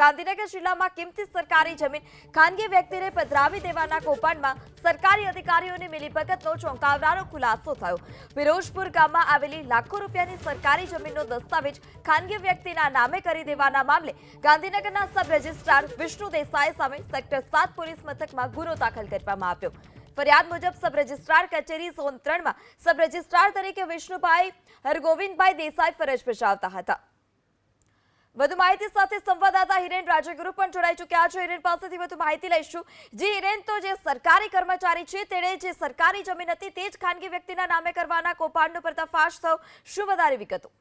ગાંધીનગર જિલ્લામાં કિંમતી સરકારી જમીન ખાનગી વ્યક્તિને પધરાવી દેવાના કૌભાંડમાં સરકારી અધિકારીઓની મિલીભગતનો ચોંકાવનારો ખુલાસો થયો. ફિરોજપુર ગામમાં આવેલી લાખો રૂપિયાની સરકારી જમીનનો દસ્તાવેજ ખાનગી વ્યક્તિના નામે કરી દેવાના મામલે ગાંધીનગરના સબ રજિસ્ટ્રાર વિષ્ણુ દેસાઈ સામે સેક્ટર સાત પોલીસ મથકમાં ગુનો દાખલ કરવામાં આવ્યો. ફરિયાદ મુજબ સબ રજિસ્ટ્રાર કચેરી ઝોન ત્રણમાં સબ રજિસ્ટ્રાર તરીકે વિષ્ણુભાઈ હરગોવિંદભાઈ દેસાઈ ફરજ બજાવતા હતા. વધુ માહિતી સાથે સંવાદદાતા હિરેન રાજગુરુ પણ જોડાઈ ચૂક્યા છે. હિરેન પાસેથી વધુ માહિતી લઈશું. જે હિરેન, તો જે સરકારી કર્મચારી છે, તેણે જે સરકારી જમીન હતી, તે જ ખાનગી વ્યક્તિના નામે કરવાના કૌભાંડનો પર્દાફાશ થયો. શું વધારે વિગતો?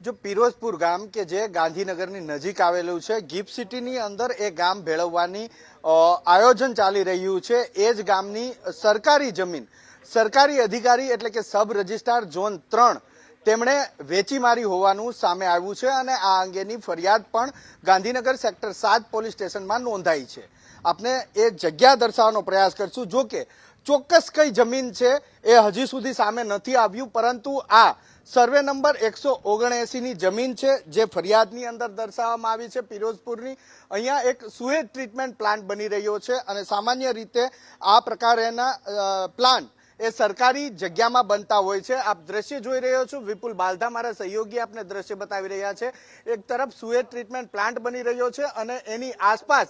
જો પિરોજપુર ગામ કે જે ગાંધીનગરની નજીક આવેલું છે, ગિફ્ટ સિટીની અંદર એ ગામ ભેળવવાની આયોજન ચાલી રહ્યું છે. એ જ ગામની સરકારી જમીન, સરકારી અધિકારી એટલે કે સબ રજિસ્ટ્રાર ઝોન ત્રણ તેમણે વેચી મારી હોવાનું સામે આવ્યું છે અને આ અંગેની ફરિયાદ પણ ગાંધીનગર સેક્ટર સાત પોલીસ સ્ટેશનમાં નોંધાઈ છે. આપણે એ જગ્યા દર્શાવવાનો પ્રયાસ કરશું, જો કે ચોક્કસ કઈ જમીન છે એ હજી સુધી સામે નથી આવ્યું, પરંતુ આ સર્વે નંબર એકસો ઓગણએંસીની જમીન છે જે ફરિયાદની અંદર દર્શાવવામાં આવી છે પિરોજપુરની. અહીંયા એક સુએજ ટ્રીટમેન્ટ પ્લાન્ટ બની રહ્યો છે અને સામાન્ય રીતે આ પ્રકારેના પ્લાન્ટ એ સરકારી જગ્યામાં બનતા હોય છે. આપ દ્રશ્ય જોઈ રહ્યો છો. વિપુલ બાલધા મારા સહયોગી આપને દ્રશ્ય બતાવી રહ્યા છે. એક તરફ સુએજ ટ્રીટમેન્ટ પ્લાન્ટ બની રહ્યો છે અને એની આસપાસ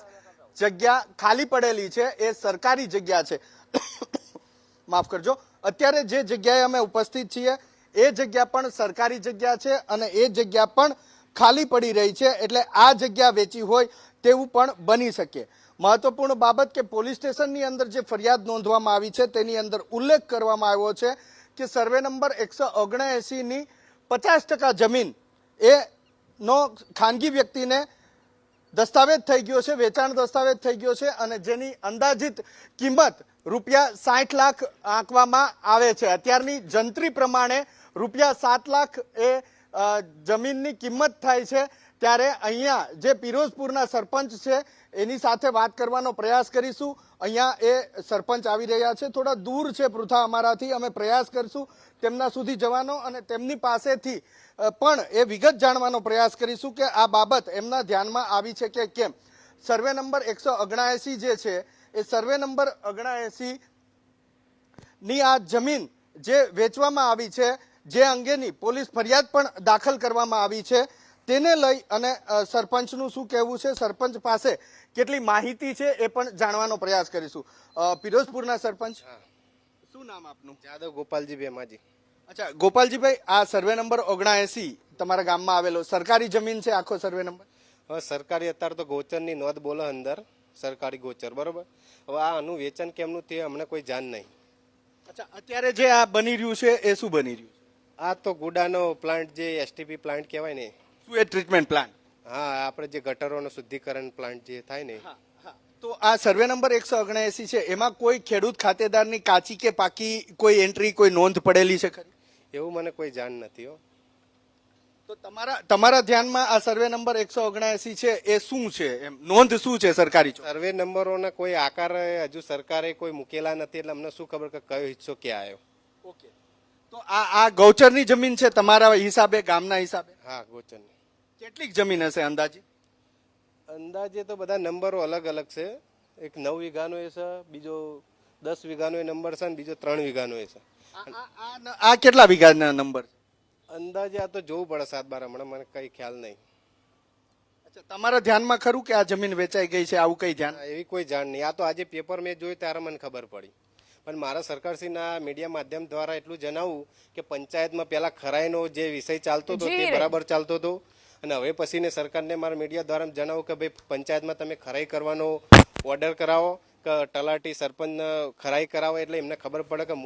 જગ્યા ખાલી પડેલી છે. એ સરકારી જગ્યા છે. માફ કરજો. અત્યારે જે જગ્યાએ અમે ઉપસ્થિત છીએ, એ જગ્યા પણ સરકારી જગ્યા છે અને એ જગ્યા પણ ખાલી પડી રહી છે. એટલે આ જગ્યા વેચી હોય તેવું પણ બની શકે. મહત્વપૂર્ણ બાબત કે પોલીસ સ્ટેશનની અંદર જે ફરિયાદ નોંધવામાં આવી છે, તેની અંદર ઉલ્લેખ કરવામાં આવ્યો છે કે સર્વે નંબર એકસો ઓગણએંસીની પચાસ ટકા જમીન એ નો ખાનગી વ્યક્તિને દસ્તાવેજ થઈ ગયો છે, વેચાણ દસ્તાવેજ થઈ ગયો છે અને જેની અંદાજિત કિંમત રૂપિયા સાઠ લાખ આંકવામાં આવે છે. અત્યારની જંત્રી પ્રમાણે રૂપિયા સાત લાખ એ જમીનની કિંમત થાય છે. ત્યારે અહીંયા જે પિરોજપુરના સરપંચ છે, એની સાથે વાત કરવાનો પ્રયાસ કરીશું. અહીંયા એ સરપંચ આવી રહ્યા છે. થોડા દૂર છે પૃથા અમારાથી. અમે પ્રયાસ કરીશું તેમના સુધી જવાનો અને તેમની પાસેથી પણ એ વિગત જાણવાનો પ્રયાસ કરીશું કે આ બાબત એમના ધ્યાનમાં આવી છે કે કેમ. સર્વે નંબર એકસો ઓગણાએંસી જે છે, એ સર્વે નંબર ઓગણાએંસી આ જમીન જે વેચવામાં આવી છે, જે અંગેની પોલીસ ફરિયાદ પણ દાખલ કરવામાં આવી છે. તેને લઈ અને સરપંચનું શું કહેવું છે? સરપંચ પાસે કેટલી માહિતી છે એ પણ જાણવાનો પ્રયાસ કરીશું. પિરોજપુરના સરપંચ શું નામ આપનું? જાદવ ગોપાલજી ભેમાજી અચ્છા ગોપાલજીભાઈ આ સર્વે નંબર ઓગણાએસી તમારા ગામમાં આવેલો. સરકારી જમીન છે આખો સર્વે નંબર? હવે સરકારી અત્યારે તો ગોચરની નોંધ બોલો અંદર. સરકારી ગોચર બરોબર? હવે આ આનું વેચાણ કેમનું તે અમને કોઈ જાણ નહીં. અચ્છા અત્યારે જે આ બની રહ્યું છે એ શું બની રહ્યું આ તો ગુડાનો પ્લાન્ટ જે એસટીપી પ્લાન્ટ કહેવાય ને શું એ ટ્રીટમેન્ટ પ્લાન હા આપણે જે ગટરોનો શુદ્ધિકરણ પ્લાન્ટ જે થાય ને. તો આ સર્વે નંબર એકસો ઓગણએસી છે એમાં કોઈ ખેડૂત ખાતેદારની કાચી કે પાકી કોઈ એન્ટ્રી કોઈ નોંધ પડેલી છે ખરી? એવું મને કોઈ જાણ નથી હો. તો તમારા તમારા ધ્યાનમાં આ સર્વે નંબર એકસો ઓગણએસી છે એ શું છે? એમ નોંધ શું છે સરકારી સર્વે નંબરોના કોઈ આકાર હજુ સરકારે કોઈ મૂકેલા નથી એટલે અમને શું ખબર કે કયો હિસ્સો ક્યાં આવ્યો. ઓકે. તો આ આ ગૌચરની જમીન છે તમારા હિસાબે ગામના હિસાબે? હા ગોચરની. કેટલીક જમીન હશે અંદાજે? અંદાજે તો બધા નંબરો અલગ અલગ છે. એક નવ વીઘાનો એ છે બીજો દસ વીઘાનો એ નંબર છે અને બીજો ત્રણ વીઘાનો એ છે. આ- કેટલા વીઘાના નંબર છે? અંદાજે આ તો જોવું પડે સાત બાર હમણાં મને કઈ ખ્યાલ નહીં. અચ્છા તમારા ધ્યાનમાં ખરું કે આ જમીન વેચાઈ ગઈ છે? આવું કઈ ધ્યાન? એવી કોઈ જાણ નહીં. આ તો આજે પેપર મેં જોયું ત્યારે મને ખબર પડી. પણ મારા સરકારશ્રીના મીડિયા માધ્યમ દ્વારા એટલું જણાવું કે પંચાયતમાં પહેલા ખરાઈનો જે વિષય ચાલતો હતો તે બરાબર ચાલતો હતો. અને હવે પછીને સરકારને મારા મીડિયા દ્વારા જણાવું કે ભાઈ, પંચાયતમાં તમે ખરાઈ કરવાનો ઓર્ડર કરાવો, કે તલાટી સરપંચ ખરાઈ કરાવો, એટલે એમને ખબર પડે કે